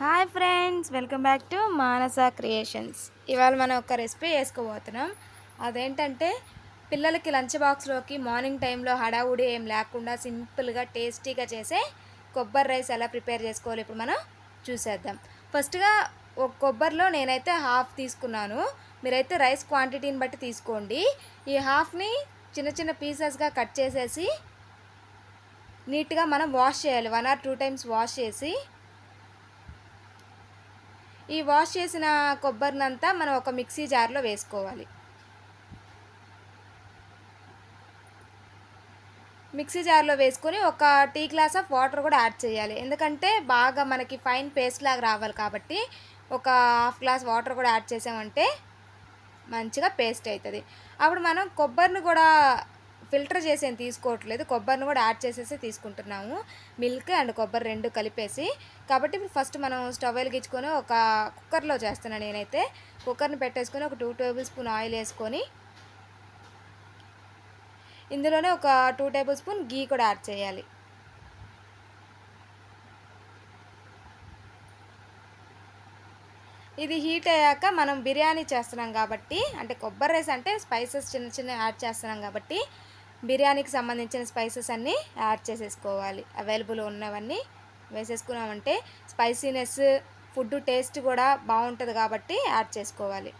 Hi friends welcome back to Manasa creations. ఇవాళ మనం ఒక రెసిపీ వేసుకోబోతున్నాం. అదేంటంటే పిల్లలకి లంచ్ బాక్స్లోకి మార్నింగ్ టైంలో హడావుడి ఏం లేకుండా సింపుల్గా టేస్టీగా చేసే కొబ్బరి రైస్ ఎలా ప్రిపేర్ చేసుకోవాలి ఇప్పుడు మనం చూసేద్దాం. ఫస్ట్గా ఒక కొబ్బరిలో నేనైతే హాఫ్ తీసుకున్నాను. మీరైతే రైస్ క్వాంటిటీని బట్టి తీసుకోండి. ఈ హాఫ్ని చిన్న చిన్న పీసెస్గా కట్ చేసేసి నీట్గా మనం వాష్ చేయాలి. One or two times wash చేసి ఈ వాష్ చేసిన కొబ్బరినంతా మనం ఒక మిక్సీ జార్లో వేసుకోవాలి. మిక్సీ జార్లో వేసుకొని ఒక టీ గ్లాస్ ఆఫ్ వాటర్ కూడా యాడ్ చేయాలి. ఎందుకంటే బాగా మనకి ఫైన్ పేస్ట్ లాగా రావాలి కాబట్టి ఒక హాఫ్ గ్లాస్ వాటర్ కూడా యాడ్ చేసామంటే మంచిగా పేస్ట్ అవుతుంది. అప్పుడు మనం కొబ్బరిని కూడా ఫిల్టర్ చేసి తీసుకోవట్లేదు కొబ్బరిని కూడా యాడ్ చేసేసి తీసుకుంటున్నాము. మిల్క్ అండ్ కొబ్బరి రెండు కలిపేసి. కాబట్టి ఇప్పుడు ఫస్ట్ మనం స్టవ్ వెలిగించుకొని ఒక కుక్కర్లో చేస్తున్నాను నేనైతే. కుక్కర్ని పెట్టేసుకొని ఒక టూ టేబుల్ స్పూన్ ఆయిల్ వేసుకొని. ఇందులోనే ఒక టూ టేబుల్ స్పూన్ గీ కూడా యాడ్ చేయాలి. ఇది హీట్ అయ్యాక మనం బిర్యానీ చేస్తున్నాం కాబట్టి అంటే కొబ్బరి రైస్ అంటే స్పైసెస్ చిన్న చిన్న యాడ్ చేస్తున్నాం కాబట్టి బిర్యానీకి సంబంధించిన స్పైసెస్ అన్నీ యాడ్ చేసేసుకోవాలి. అవైలబుల్ ఉన్నవన్నీ వేసేసుకున్నామంటే స్పైసీనెస్ ఫుడ్ టేస్ట్ కూడా బాగుంటుంది కాబట్టి యాడ్ చేసుకోవాలి.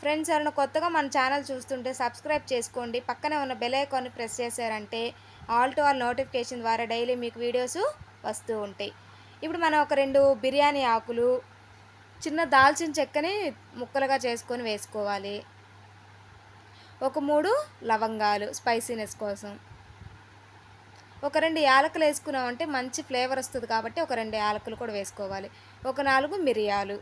ఫ్రెండ్స్ ఎవరైనా కొత్తగా మన ఛానల్ చూస్తుంటే సబ్స్క్రైబ్ చేసుకోండి. పక్కనే ఉన్న బెల్ ఐకాన్ని ప్రెస్ చేశారంటే ఆల్ టు ఆల్ నోటిఫికేషన్ ద్వారా డైలీ మీకు వీడియోస్ వస్తూ ఉంటాయి. ఇప్పుడు మనం ఒక రెండు బిర్యానీ ఆకులు చిన్న దాల్చిన చెక్కని ముక్కలుగా చేసుకొని వేసుకోవాలి. ఒక మూడు లవంగాలు స్పైసీనెస్ కోసం. ఒక రెండు యాలకులు వేసుకున్నామంటే మంచి ఫ్లేవర్ వస్తుంది కాబట్టి ఒక రెండు యాలకులు కూడా వేసుకోవాలి. ఒక నాలుగు మిరియాలు.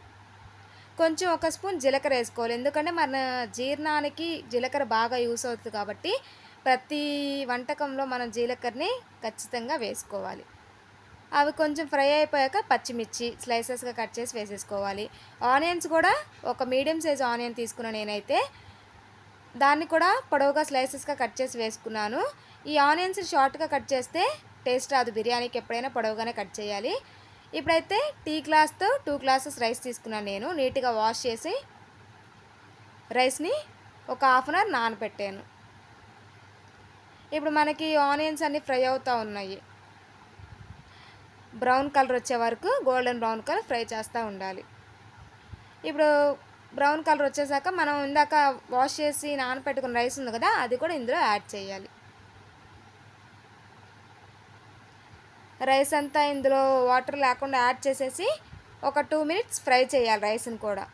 కొంచెం ఒక స్పూన్ జీలకర్ర వేసుకోవాలి. ఎందుకంటే మన జీర్ణానికి జీలకర్ర బాగా యూస్ అవుతుంది కాబట్టి ప్రతి వంటకంలో మనం జీలకర్రని ఖచ్చితంగా వేసుకోవాలి. అవి కొంచెం ఫ్రై అయిపోయాక పచ్చిమిర్చి స్లైసెస్గా కట్ చేసి వేసేసుకోవాలి. ఆనియన్స్ కూడా ఒక మీడియం సైజ్ ఆనియన్ తీసుకున్న నేనైతే దాన్ని కూడా పొడవుగా స్లైసెస్గా కట్ చేసి వేసుకున్నాను. ఈ ఆనియన్స్ షార్ట్గా కట్ చేస్తే టేస్ట్ రాదు. బిర్యానీకి ఎప్పుడైనా పొడవుగానే కట్ చేయాలి. ఇప్పుడైతే టీ గ్లాస్తో టూ గ్లాసెస్ రైస్ తీసుకున్నాను నేను. నీట్గా వాష్ చేసి రైస్ని ఒక హాఫ్ అన్ అవర్ నానబెట్టాను ఇప్పుడు మనకి ఆనియన్స్ అన్నీ ఫ్రై అవుతూ ఉన్నాయి. బ్రౌన్ కలర్ వచ్చే వరకు గోల్డెన్ బ్రౌన్ కలర్ ఫ్రై చేస్తూ ఉండాలి. ఇప్పుడు బ్రౌన్ కలర్ వచ్చేసాక మనం ఇందాక వాష్ చేసి నానబెట్టుకున్న రైస్ ఉంది కదా అది కూడా ఇందులో యాడ్ చేయాలి. రైస్ అంతా ఇందులో వాటర్ లేకుండా యాడ్ చేసేసి ఒక టూ మినిట్స్ ఫ్రై చేయాలి రైస్ని కూడా.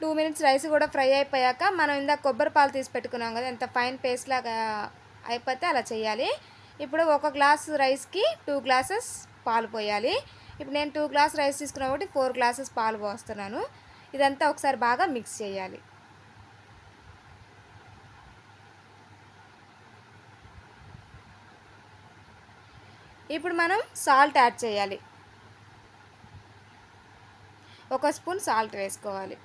టూ మినిట్స్ రైస్ కూడా ఫ్రై అయిపోయాక మనం ఇందాక కొబ్బరి పాలు తీసి పెట్టుకున్నాం కదా ఎంత ఫైన్ పేస్ట్ లాగా అయిపోతే అలా చేయాలి. ఇప్పుడు ఒక గ్లాస్ రైస్కి టూ గ్లాసెస్ పాలు పోయాలి. ఇప్పుడు నేను టూ గ్లాస్ రైస్ తీసుకున్నా కాబట్టి ఫోర్ గ్లాసెస్ పాలు పోస్తున్నాను. ఇదంతా ఒకసారి బాగా మిక్స్ చేయాలి. ఇప్పుడు మనం సాల్ట్ యాడ్ చేయాలి. ఒక స్పూన్ సాల్ట్ వేసుకోవాలి.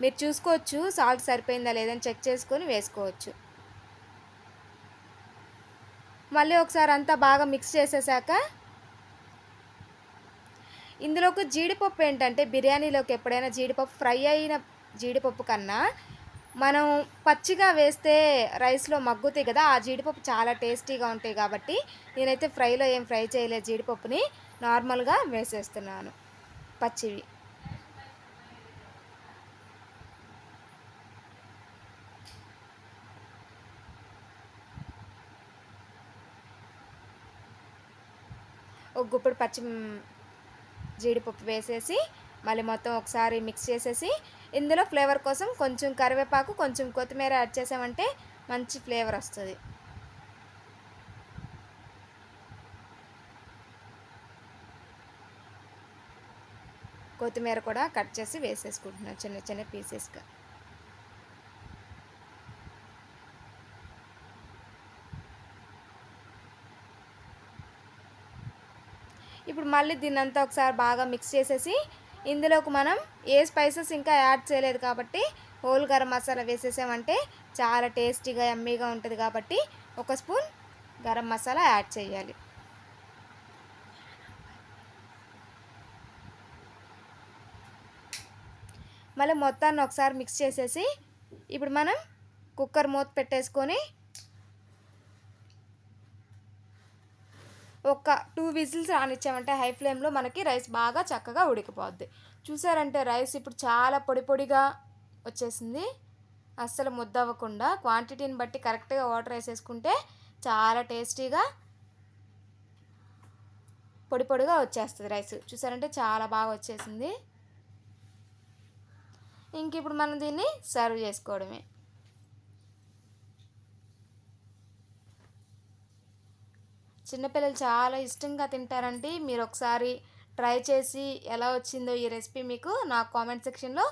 మీరు చూసుకోవచ్చు సాల్ట్ సరిపోయిందా లేదని చెక్ చేసుకొని వేసుకోవచ్చు. మళ్ళీ ఒకసారి అంతా బాగా మిక్స్ చేసేసాక ఇందులోకి జీడిపప్పు ఏంటంటే బిర్యానీలోకి ఎప్పుడైనా జీడిపప్పు ఫ్రై అయిన జీడిపప్పు కన్నా మనం పచ్చిగా వేస్తే రైస్లో మగ్గుతాయి కదా ఆ జీడిపప్పు చాలా టేస్టీగా ఉంటాయి కాబట్టి నేనైతే ఫ్రైలో ఏం ఫ్రై చేయలేదు జీడిపప్పుని. నార్మల్గా వేసేస్తున్నాను పచ్చివి. ఒక గుప్పుడు పచ్చి జీడిపప్పు వేసేసి మళ్ళీ మొత్తం ఒకసారి మిక్స్ చేసేసి ఇందులో ఫ్లేవర్ కోసం కొంచెం కరివేపాకు కొంచెం కొత్తిమీర యాడ్ చేసామంటే మంచి ఫ్లేవర్ వస్తుంది. కొత్తిమీర కూడా కట్ చేసి వేసేసుకుంటున్నాను చిన్న చిన్న పీసెస్గా ఇప్పుడు మళ్ళీ దీన్నంతా ఒకసారి బాగా మిక్స్ చేసేసి ఇందులోకి మనం ఏ స్పైసెస్ ఇంకా యాడ్ చేయలేదు కాబట్టి హోల్ గరం మసాలా వేసేసామంటే చాలా టేస్టీగా ఎమ్మీగా ఉంటుంది కాబట్టి ఒక స్పూన్ గరం మసాలా యాడ్ చేయాలి. మళ్ళీ మొత్తాన్ని ఒకసారి మిక్స్ చేసేసి ఇప్పుడు మనం కుక్కర్ మూత పెట్టేసుకొని ఒక టూ విజిల్స్ రానిచ్చామంటే హై ఫ్లేమ్లో మనకి రైస్ బాగా చక్కగా ఉడికిపోద్ది. చూసారంటే రైస్ ఇప్పుడు చాలా పొడి పొడిగా వచ్చేసింది. అస్సలు ముద్ద అవ్వకుండా క్వాంటిటీని బట్టి కరెక్ట్గా వాటర్ వేసేసుకుంటే చాలా టేస్టీగా పొడి పొడిగా వచ్చేస్తుంది రైస్. చూసారంటే చాలా బాగా వచ్చేసింది. ఇంక ఇప్పుడు మనం దీన్ని సర్వ్ చేసుకోవడమే. చిన్నపిల్లలు చాలా ఇష్టంగా తింటారండి. మీరు ఒకసారి ట్రై చేసి ఎలా వచ్చిందో ఈ రెసిపీ మీకు నా కామెంట్ సెక్షన్లో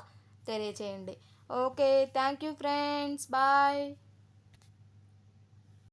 తెలియచేయండి. Okay thank you friends. Bye.